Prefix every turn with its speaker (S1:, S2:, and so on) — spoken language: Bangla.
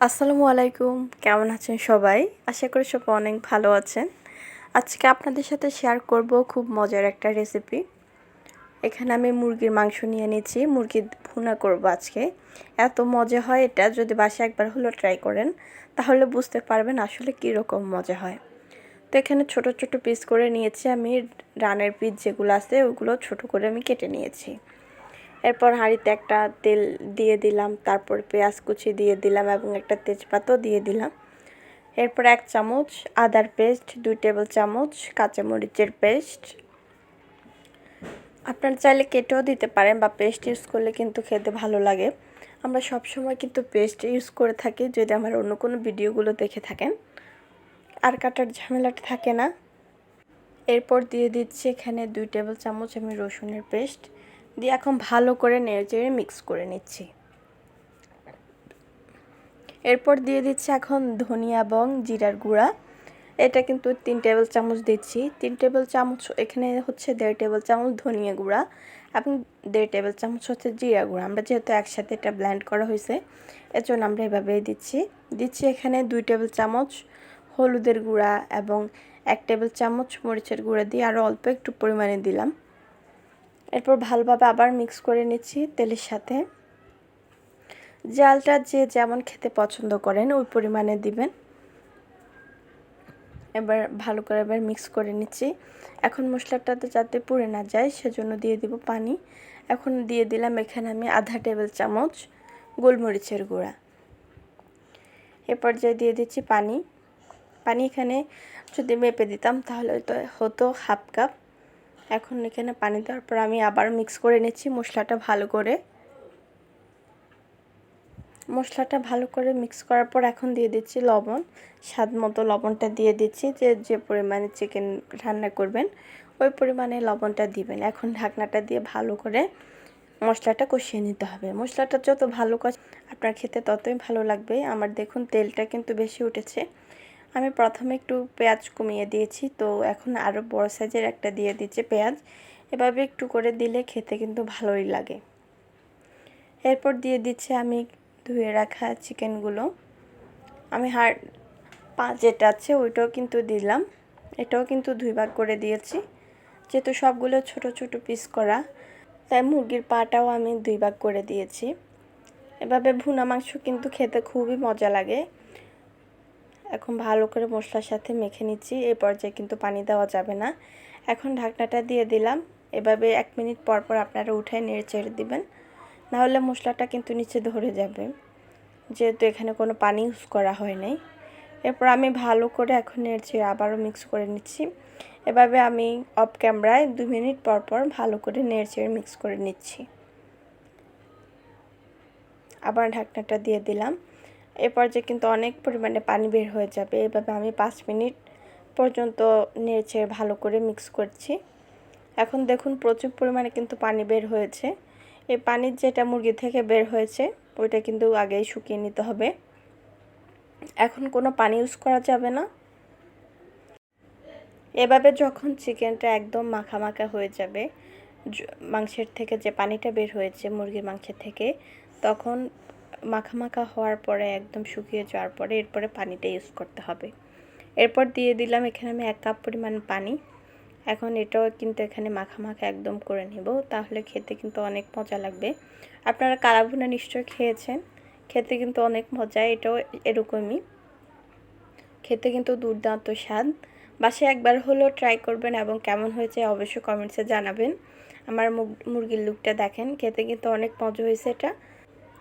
S1: আসসালামু আলাইকুম। কেমন আছেন সবাই? আশা করি সবাই অনেক ভালো আছেন। আজকে আপনাদের সাথে শেয়ার করব খুব মজার একটা রেসিপি এখানে আমি মুরগির মাংস নিয়ে নিয়েছি মুরগির ভুনা করব আজকে। এত মজা হয় এটা। যদি বাসে একবার হলো ট্রাই করেন, তাহলে বুঝতে পারবেন আসলে কী রকম মজা হয়। তো এখানে ছোট ছোট পিস করে নিয়েছি আমি। রানের পিস যেগুলো আছে, ওগুলো ছোট করে আমি কেটে নিয়েছি। এরপর হাঁড়িতে একটা তেল দিয়ে দিলাম, তারপর পেঁয়াজ কুচি দিয়ে দিলাম এবং একটা তেজপাতও দিয়ে দিলাম। এরপর এক চামচ আদার পেস্ট, দুই টেবিল চামচ কাঁচামরিচের পেস্ট। আপনারা চাইলে কেটেও দিতে পারেন বা পেস্ট ইউজ করলে কিন্তু খেতে ভালো লাগে। আমরা সব সময় কিন্তু পেস্ট ইউজ করে থাকি, যদি আমার অন্য কোনো ভিডিওগুলো দেখে থাকেন। আর কাটার ঝামেলাটা থাকে না। এরপর দিয়ে দিচ্ছি এখানে দুই টেবিল চামচ আমি রসুনের পেস্ট। দিয়ে এখন ভালো করে নেড়ে চেড়ে মিক্স করে নিচ্ছি। এরপর দিয়ে দিচ্ছি এখন ধনিয়া এবং জিরার গুঁড়া। এটা কিন্তু তিন টেবিল চামচ দিচ্ছি। তিন টেবিল চামচ এখানে হচ্ছে দেড় টেবিল চামচ ধনিয়া গুঁড়া এবং দেড় টেবিল চামচ হচ্ছে জিরা গুঁড়া। আমরা যেহেতু একসাথে এটা ব্ল্যান্ড করা হয়েছে এর জন্য আমরা এভাবেই দিচ্ছি। দিচ্ছি এখানে দুই টেবিল চামচ হলুদের গুঁড়া এবং এক টেবিল চামচ মরিচের গুঁড়া দিয়ে আরও অল্প একটু পরিমাণে দিলাম। এরপর ভালোভাবে আবার মিক্স করে নিচ্ছি তেলের সাথে। জালটা যে যেমন খেতে পছন্দ করেন, ওই পরিমাণে দিবেন। এবার ভালো করে এবার মিক্স করে নিচ্ছি। এখন মশলাটাতে যাতে পুড়ে না যায়, সেজন্য দিয়ে দিব পানি। এখন দিয়ে দিলাম এখানে আমি আধা টেবিল চামচ গোলমরিচের গুঁড়া। এরপর যে দিয়ে দিচ্ছি পানি। পানি এখানে যদি মেপে দিতাম, তাহলে তো হতো হাফ কাপ এখন এখানে পানি দেওয়ার পর আমি আবার মিক্স করে নিচ্ছি মশলাটা ভালো করে। মশলাটা ভালো করে মিক্স করার পর এখন দিয়ে দিচ্ছি লবণ। স্বাদ মতো লবণটা দিয়ে দিচ্ছি যে যে পরিমাণে চিকেন রান্না করবেন, ওই পরিমাণে লবণটা দিবেন। এখন ঢাকনাটা দিয়ে ভালো করে মশলাটা কষিয়ে নিতে হবে। মশলাটা যত ভালো কষ আপনার খেতে ততই ভালো লাগবে। আমার দেখুন তেলটা কিন্তু বেশি উঠেছে। আমি প্রথমে একটু পেঁয়াজ কমিয়ে দিয়েছি, তো এখন আরও বড় সাইজের একটা দিয়ে দিচ্ছে পেঁয়াজ। এভাবে একটু করে দিলে খেতে কিন্তু ভালোই লাগে। এরপর দিয়ে দিচ্ছে আমি ধুয়ে রাখা চিকেনগুলো। আমি হাড় পা যেটা আছে ওইটাও কিন্তু দিলাম। এটাও কিন্তু দুই ভাগ করে দিয়েছি। যেহেতু সবগুলো ছোট ছোট পিস করা, তাই মুরগির পাটাও আমি দুই ভাগ করে দিয়েছি। এভাবে ভুনা মাংস কিন্তু খেতে খুবই মজা লাগে। এখন ভালো করে মশলার সাথে মেখে নিচ্ছি এই পর্যায়ে কিন্তু পানি দেওয়া যাবে না। এখন ঢাকনাটা দিয়ে দিলাম, এভাবে এক মিনিট পর পর আপনারা উঠায় নেড়ে চেড়ে দিবেন নাহলে মশলাটা কিন্তু নিচে ধরে যাবে। যেহেতু এখানে কোনো পানি ইউজ করা হয় নাই। এরপর আমি ভালো করে এখন নেড়ে আবারও মিক্স করে নিচ্ছি। এভাবে আমি অফ ক্যামেরায় দু মিনিট পর পর ভালো করে নেড়ে মিক্স করে নিচ্ছি। আবার ঢাকনাটা দিয়ে দিলাম। এরপর যে কিন্তু অনেক পরিমাণে পানি বের হয়ে যাবে। এভাবে আমি পাঁচ মিনিট পর্যন্ত নেড়ে ভালো করে মিক্স করছি। এখন দেখুন প্রচুর পরিমাণে কিন্তু পানি বের হয়েছে। এই পানির যেটা মুরগি থেকে বের হয়েছে, ওইটা কিন্তু আগেই শুকিয়ে নিতে হবে। এখন কোনো পানি ইউজ করা যাবে না। এভাবে যখন চিকেনটা একদম মাখা মাখা হয়ে যাবে মাংসের থেকে যে পানিটা বের হয়েছে মুরগির মাংসের থেকে, তখন মাখা মাখা হওয়ার পরে, একদম শুকিয়ে যাওয়ার পরে, এরপরে পানিটা ইউজ করতে হবে। এরপর দিয়ে দিলাম, এখানে আমি এক কাপ পরিমাণ পানি। এখন এটাও কিন্তু এখানে মাখা মাখা একদম করে নেব, তাহলে খেতে কিন্তু অনেক মজা লাগবে। আপনারা কালাভুনা নিশ্চয় খেয়েছেন, খেতে কিন্তু অনেক মজা, এটাও এরকমই। খেতে কিন্তু দুর্দান্ত স্বাদ। বাসে একবার হলেও ট্রাই করবেন এবং কেমন হয়েছে অবশ্যই কমেন্টসে জানাবেন। আমার মুরগির লুকটা দেখেন, খেতে কিন্তু অনেক মজা হয়েছে এটা।